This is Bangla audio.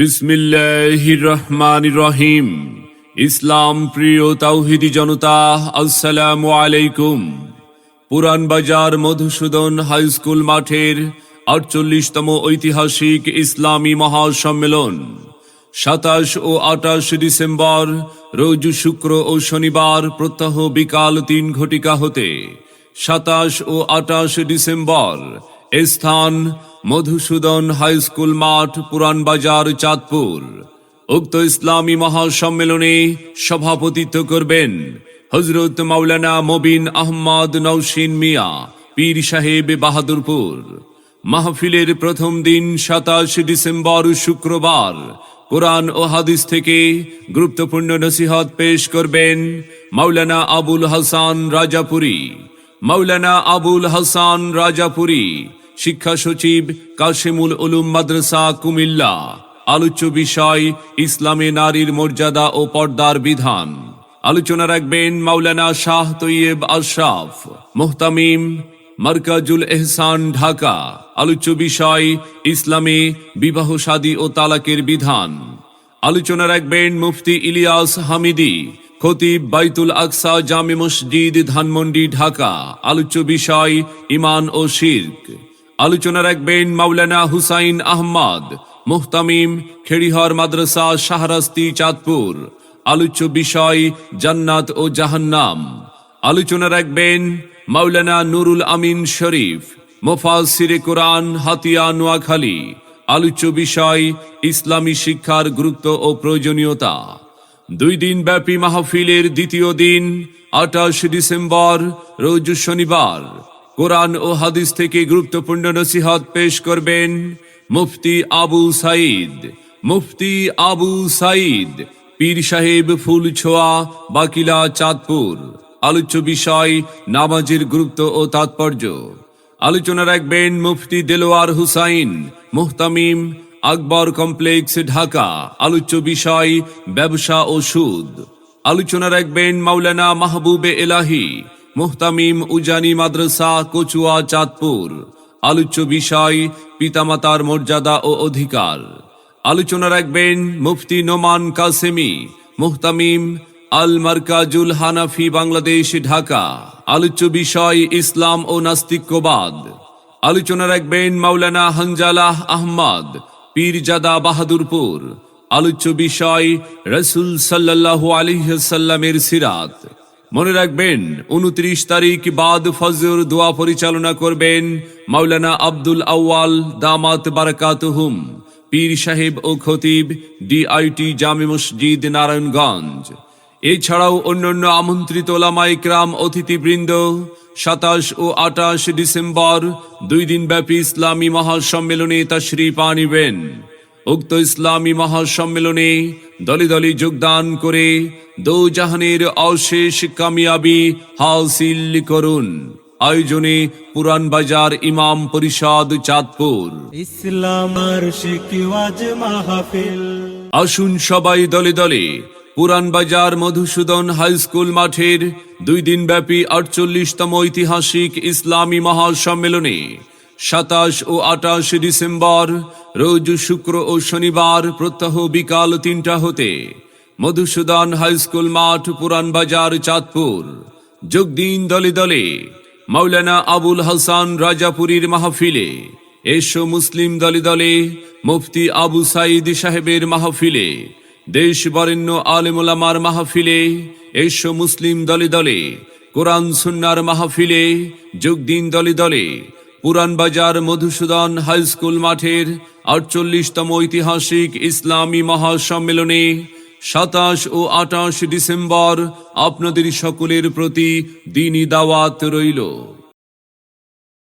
বিসমিল্লাহির রহমান রহিম ইসলাম প্রিয় তাওহিদি জনতা, আসসালামু আলাইকুম। পুরান বাজার মধুসূদন হাই স্কুল মাঠের আটচল্লিশতম ঐতিহাসিক ইসলামী মহাসম্মেলন। সাতাশ ও আটাশ ডিসেম্বর, রোজ শুক্র ও শনিবার প্রত্যহ বিকাল তিন ঘটিকা হতে। সাতাশ ও আটাশ ডিসেম্বর স্থান মধুসূদন হাই স্কুল মাঠ পুরান বাজার, চাঁদপুর। উক্ত ইসলামী মহাসম্মেলনে সভাপতিত্ব করবেন হজরত মাওলানা মবিন আহমদ নৌসিন মিয়া, পীর সাহেব বাহাদুরপুর। মাহফিলের প্রথম দিন সাতাশ ডিসেম্বর শুক্রবার কোরআন ও হাদিস থেকে গুরুত্বপূর্ণ নসিহত পেশ করবেন মাওলানা আবুল হাসান রাজাপুরী। মাওলানা আবুল হাসান রাজাপুরী শিক্ষা সচিব কাশেমুল উলুম মাদ্রাসা, কুমিল্লা। আলোচ্য বিষয়, ইসলামে নারীর মর্যাদা ও পর্দার বিধান। আলোচনা রাখবেন মাওলানা শাহ তৈয়ব আশরাফ, মোহতামিম, মার্কাজুল এহসান, ঢাকা। আলোচ্য বিষয়, ইসলামে বিবাহ, শাদী ও তালাকের বিধান। আলোচনা রাখবেন মুফতি ইলিয়াস হামিদি, খতিব বাইতুল আকসা জামে মসজিদ, ধানমন্ডি, ঢাকা। আলোচ্য বিষয়, ইমান ও শির্ক। আলোচনা রাখবেন মাওলানা হুসাইন আহমদ, মুহতামিম খেড়িহর মাদ্রাসা শাহরাস্তি চাঁদপুর, আলোচ্য বিষয় জান্নাত ও জাহান্নাম। আলোচনা রাখবেন মাওলানা নুরুল আমিন শরীফ মোফাসিরে কোরআন, হাতিয়া, নোয়াখালী, আলোচ্য বিষয় ইসলামী শিক্ষার গুরুত্ব ও প্রয়োজনীয়তা। দুই দিন ব্যাপী মাহফিলের দ্বিতীয় দিন আঠাশ ডিসেম্বর, রোজ শনিবার কোরআন ও হাদিস থেকে গুরুত্বপূর্ণ নসিহত পেশ করবেন মুফতি আবু সাইদ মুফতি আবু সাইদ পীর সাহেব ফুল ছোয়া বাকিলা, চাঁদপুর। আলোচ্য বিষয়, নামাজের গুরুত্ব ও তাৎপর্য। আলোচনা রাখবেন মুফতি দেলোয়ার হুসাইন, মুহতামিম, আকবর কমপ্লেক্স, ঢাকা। আলোচ্য বিষয়, ব্যবসা ও সুদ। আলোচনা রাখবেন মাওলানা মাহবুবে এলাহি। মুহতামিম উজানি মাদ্রাসা, কচুয়া, চাঁদপুর। আলোচ্য বিষয়, পিতামাতার মর্যাদা ও অধিকার। আলোচনা রাখবেন মুফতি নোমান কাসেমি, মুহতামিম আল মার্কাজুল হানাফি বাংলাদেশ, ঢাকা। আলোচ্য বিষয়, ইসলাম ও নাস্তিক্যবাদ। আলোচনা রাখবেন মাওলানা হানজালাহ আহমদ, পীরজাদা বাহাদুরপুর। আলোচ্য বিষয়, রসুল সাল্লাহ আলিহাল্লামের সিরাত। মনে রাখবেন, উনত্রিশ তারিখ বাদ ফজর দোয়া পরিচালনা করবেন মাওলানা আব্দুল আউয়াল দামাত বারাকাতুহুম, পীর সাহেব ও খতিব ডিআইটি জামে মসজিদ নারায়ণগঞ্জ। এছাড়াও অন্যান্য আমন্ত্রিত ওলামাইকরাম অতিথিবৃন্দ, সাতাশ ও আটাশ ডিসেম্বর দুই দিন ব্যাপী ইসলামী মহাসম্মেলনে তাশরিফ আনিবেন। উক্ত ইসলামী মহাসম্মেলনে দলে দলে যোগদান করে দৌজাহানের অশেষ কামিয়াবি হাসিল করুন। আয়োজনে পুরান বাজার ইমাম পরিষদ চাঁদপুর। আসুন সবাই দলে দলে পুরান বাজার মধুসূদন হাই স্কুল মাঠের দুই দিন ব্যাপী আটচল্লিশতম ঐতিহাসিক ইসলামী মহাসম্মেলনে সাতাশ ও আটাশ ডিসেম্বর রোজ শুক্র ও শনিবার প্রত্যহ বিকাল তিনটা হতে মধুসূদন হাই স্কুল মাঠ, পুরান বাজার, চাঁদপুর। যোগ দিন দলে দলে মাওলানা আবুল হাসান রাজাপুরীর মাহফিলে। এসো মুসলিম দলে দলে মুফতি আবু সাইদ সাহেবের মাহফিলে। দেশ বরেণ্য আলেমুলামার মাহফিলে এসো মুসলিম দলে দলে কোরআন সুন্নার মাহফিলে। যোগ দিন দলে দলে পুরান বাজার, মধুসূদন হাই স্কুল মাঠের আটচল্লিশতম ঐতিহাসিক ইসলামী মহাসম্মেলনে সাতাশ ও আটাশ ডিসেম্বর আপনাদের সকলের প্রতি দিনই দাওয়াত রইল।